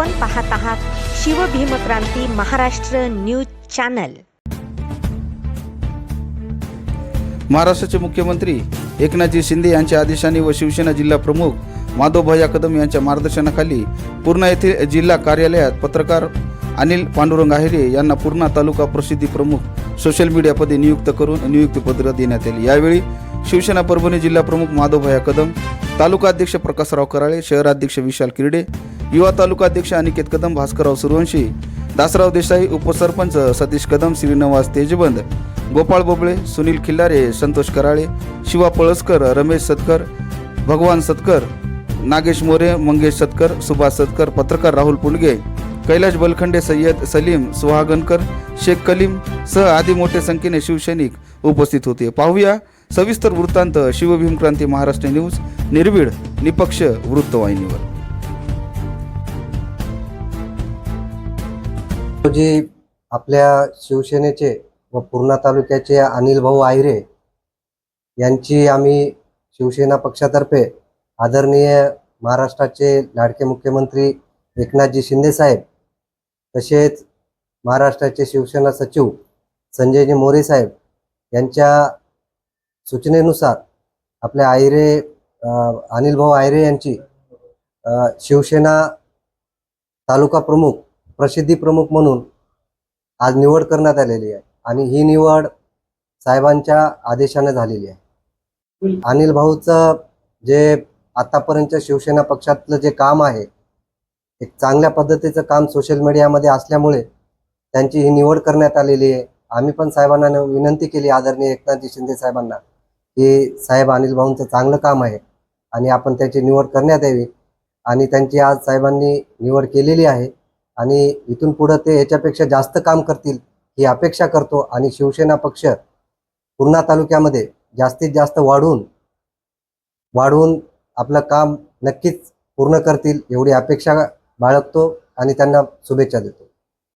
आपण पाहत आहात शिवभीमक्रांती महाराष्ट्र न्यूज चॅनल. महाराष्ट्राचे मुख्यमंत्री एकनाथजी शिंदे यांच्या आदेशाने व शिवसेना जिल्हा प्रमुख माधवभैया कदम यांच्या मार्गदर्शनाखाली पूर्णा येथील जिल्हा कार्यालयात पत्रकार अनिल पांडुरंग आहिरे यांना पूर्णा तालुका प्रसिद्धी प्रमुख सोशल मीडियापदी नियुक्त करून नियुक्तीपत्र देण्यात आली. यावेळी शिवसेना परभणी जिल्हा प्रमुख माधवभैया कदम तालुका अध्यक्ष प्रकाशराव कराळे शहराध्यक्ष विशाल किरडे युवा तालुका अध्यक्ष अनिकेत कदम भास्करराव सूर्यवंशी दासराव देसाई उपसरपंच सतीश कदम श्रीनिवास तेजबंद गोपाळ बोबळे सुनील खिल्लारे संतोष कराळे शिवा पळसकर रमेश सतकर भगवान सतकर नागेश मोरे मंगेश सतकर सुभाष सतकर पत्रकार राहुल पुंडगे कैलाश बलखंडे सय्यद सलीम सुहागनकर शेख कलीम सह आदी मोठ्या संख्येने शिवसैनिक उपस्थित होते. पाहूया सविस्तर वृत्तांत शिवभीमक्रांती महाराष्ट्र न्यूज निर्भीड निपक्ष वृत्तवाहिनीवर. जी आपल्या शिवसेनेचे व पूर्णा तालुक्याचे अनिल भाऊ आहिरे यांची आम्ही शिवसेना पक्षातर्फे आदरणीय महाराष्ट्राचे लाडके मुख्यमंत्री एकनाथजी शिंदे साहेब तसेच महाराष्ट्राचे शिवसेना सचिव संजयजी मोरे साहेब यांच्या सूचनेनुसार आपल्या आहिरे अनिल भाऊ आहिरे यांची शिवसेना तालुका प्रमुख प्रसिद्धी प्रमुख म्हणून आज निवड करण्यात आलेली आहे. आणि ही निवड साहेबांच्या आदेशाने झालेली आहे. अनिल भाऊचं जे आतापर्यंत शिवसेना पक्षातलं जे काम आहे एक चांगल्या पद्धतीचं काम सोशल मीडियामध्ये असल्यामुळे त्यांची ही निवड करण्यात आलेली आहे. आम्ही पण साहेबांना विनंती केली आदरणीय एकनाथजी शिंदे साहेबांना की साहेब अनिल भाऊंचं चांगलं काम आहे आणि आपण त्याची निवड करण्यात यावी. आणि त्यांची आज साहेबांनी निवड केलेली आहे. आणि इथून पुढं ते याच्यापेक्षा जास्त काम करतील ही अपेक्षा करतो. आणि शिवसेना पक्ष पूर्णा तालुक्यामध्ये जास्तीत जास्त वाढवून वाढवून आपलं काम नक्कीच पूर्ण करतील एवढी अपेक्षा बाळगतो आणि त्यांना शुभेच्छा देतो.